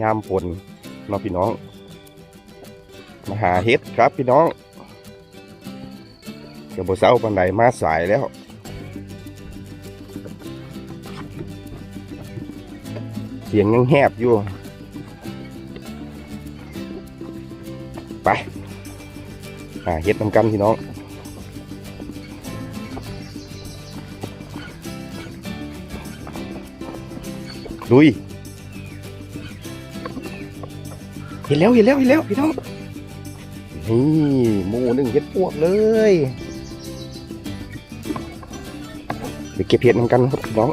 ยามฝนเนาะพี่น้อง มาหาเฮ็ดครับพี่น้องเดี๋ยวบ่เช้าปันใดมาสายแล้วเสียงยังแหบอยู่ ไปหาเฮ็ดนำกันพี่น้องลุย เห็นแล้วเห็นแล้วเห็นแล้วพี่น้องนี่หมูหนึ่งเห็ดปวกเลยไปเก็บเห็ดหนกันครับพี่น้อง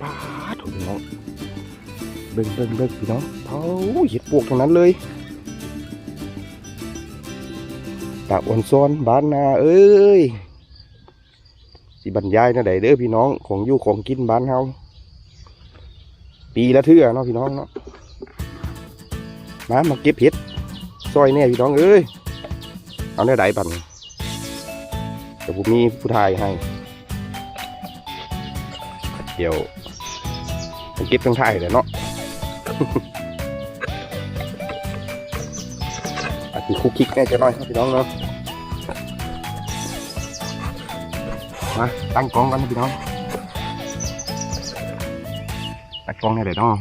ป้าถูพี่น้องเบิ่งเบิ่งเบิ่งพี่น้องเอ้าเห็ดปวกทั้งนั้นเลยตาอ่อนซ้อนบ้านนาเอ้ยสิบรรยายนะใดเด้อพี่น้องของอยู่ของกินบ้านเฮาปีละเทื่อเนาะพี่น้องเนาะ มามาเก็บเห็ดซอยแน่พี่น้องเอ้ยเอาแน่ใดบันเดี๋ยวผมมีผู้ทายให้ เดี๋ยวผมเก็บทั้งไทยเลยเนาะอาจจะคุกคิกแน่จะน้อยครับพี่น้องเนาะมาตั้งกล้องกันนะพี่น้องตั้งกล้องให้ได้น้อง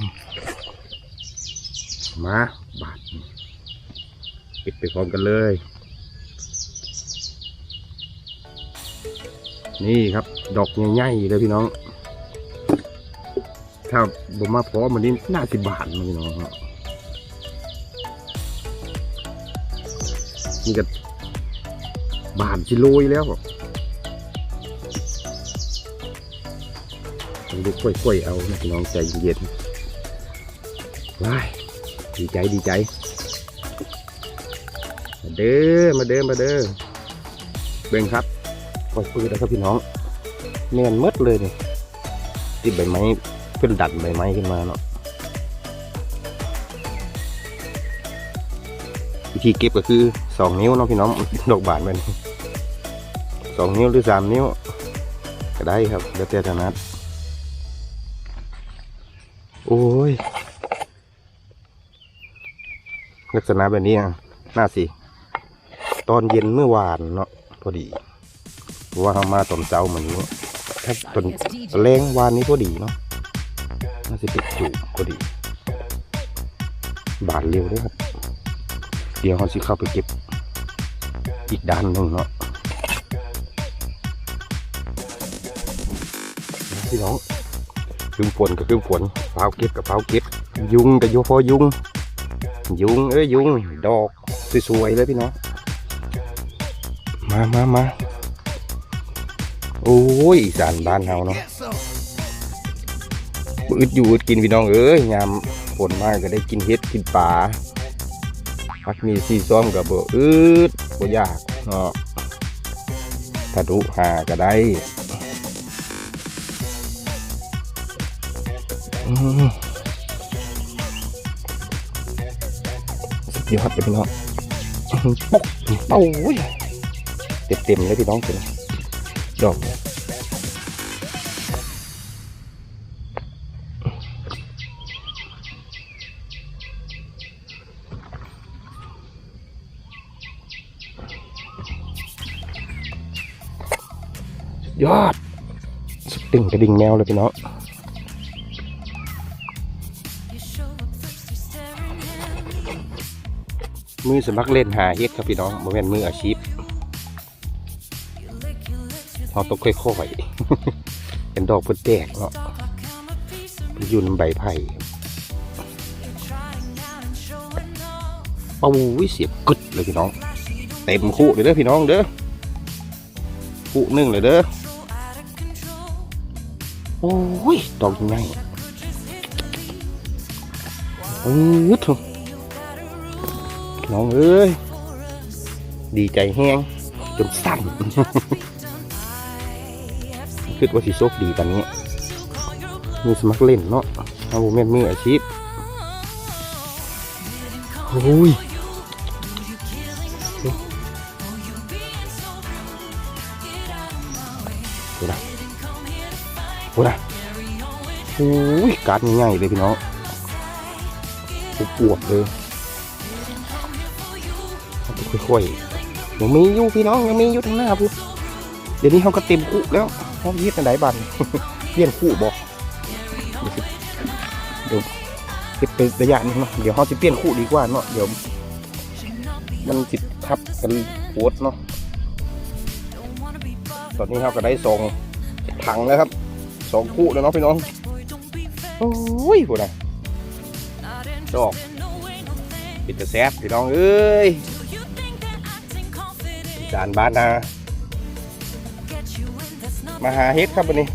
มา ปิดไปพร้อมกันเลย นี่ครับ ดอกใหญ่ๆเลยพี่น้อง ถ้าบ่มาพร้อมมันนี้น่าสิบาทนะพี่น้องครันี่ก็บาทสิโลยแล้วดูกล้วยๆเอานะพี่น้องใจเย็นๆว้ายดีใจดีใจ เด้อมาเด้อมาเด้อเบ่งครับปล่อยปืนแล้วครับพี่น้องเนียนมดเลยนี่ติดใบไม้เพื่อนดัดใบไม้ขึ้นมาเนาะวิธีเก็บก็คือสองนิ้วเนาะพี่น้องดอกบานมันสองนิ้วหรือสามนิ้ว ก็ได้ครับแล้วแต่ถนัดโอ้ยลักษณะแบบนี้อะน่าสิ ตอนเย็นเมื่อวานเนาะพอดีเพราะว่าเรามาตอนเช้าเหมือนนี้ถ้าตอนแรงวานนี้พอดีเนาะน่าจะเป็นจุพอดี บานเร็วด้วยครับ เดี๋ยวเขาสิเข้าไปเก็บอีกด้านหนึ่งเนาะพี่น้องคือฝนก็คือฝนเผาเก็บกับเผาเก็บ ยุงกับโยพอยุง ยุงเอ้ยยุง ดอกสวยๆเลยพี่น้อง มามามาโอ้ยอีสานบ้านเฮาเนาะอึดอยู่อึดกินพี่น้องเอ้ยยามฝนมากก็ได้กินเห็ดกินปลาพักมีซีซ้อมกับบ่อึดบ่ยากเนาะถ้าดุหาก็ได้สุดยอดเลยพี่น้องอื้อหือปกเอ้าโอ้ย เต็มเต็มๆเลยพี่น้องเป็นดอกยอดสุดติ่งกระดิ่งแมวเลยพี่น้องมือสมัครเล่นหาเฮ็ดครับพี่น้องโมเมนมืออาชีพ เราต้องค่อยๆ เป็นดอกเพิ่นแตกเนาะยุ่นใบไผ่ป้าวิเสียบกึดเลยพี่น้อง เต็มคู่เลยเด้อพี่น้องเด้อคู่หนึ่งเลยเด้อโอ้ยดอกใหญ่อือทุน้องเอ้ยดีใจแห้งจนสั่น คิดว่าสิโชคดีตอนนี้มีสมัครเล่นเนาะเอาแม่นมืออาชีพโอ้ยโอ้นะโอ้นะโอ้ยการดง่ายๆเลยพี่น้องปวดเลยเอาไปค่อยๆยังมีอยู่พี่น้องยังมีอยู่ทางหน้าพูเดี๋ยวนี้เขาก็เต็มคุแล้ว เขาเฮ็ดอันไหนบันเลี้ยนคู่บอกเดี๋ยวสิเดี๋ยวเก็บไประยะนี้เนาะเดี๋ยวเขาจะเปลี่ยนคู่ดีกว่าเนาะเดี๋ยว มันจิตทับกันปวดเนาะตอนนี้เขาก็ได้สองถังแล้วครับสองคู่แล้วเนาะพี่น้องโอ้ยพูดนะดอกปิดกระแซบพี่น้องเอ้ยจานบ้านนา มาหาเฮ็ดครับวันนี้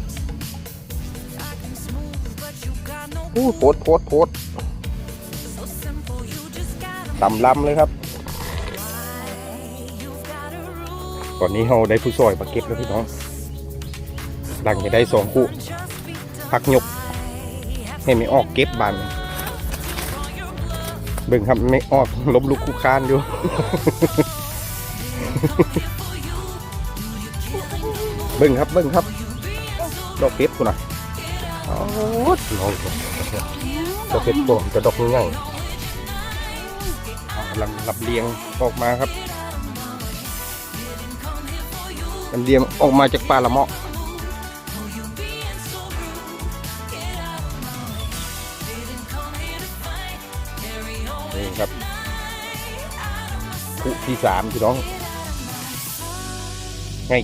โอ้โพดโพดโพดต่ำลำเลยครับ ตอนนี้เราได้ผู้ช่วยมาเก็บแล้วพี่น้อง หลังจะได้สองคู่พักหยกให้ไม่ออกเก็บบานเบิ่งครับไม่ออกลบลุกคุกคานอยู่ เบิ่งครับเบิ่งครับดอกเก็บกูนะโอ้ยน้องดอกเก็บตัวจะดอกง่ายๆกำลังรับเลียงออกมาครับมันเดียมออกมาจากปลาละเมาะนี่ครับคู่ที่สามพี่น้องง่าย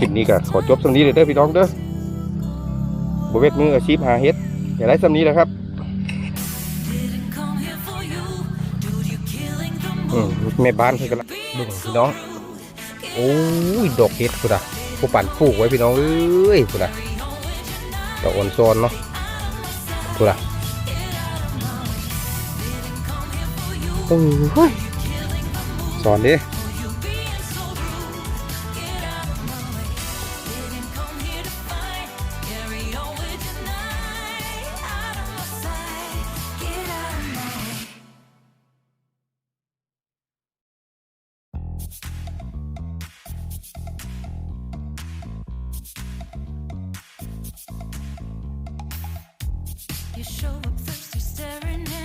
คลิปนี้ก็ขอจบสำนี้เลยเด้อพี่น้องเด้อบเวทมืออาชีพหาเฮ็ดอย่าได้สำนี้แหละครับอืมแม่บ้านเพื่อนกันละเบิ่งพี่น้อง โอ้ย ดอกเห็ดกูดะผู้ปั่นปลูกไว้พี่น้องเอ้ยกูดะดอกอ่อนซอนเนาะกูดะโอ้ยสอนดิ show up thirsty, staring at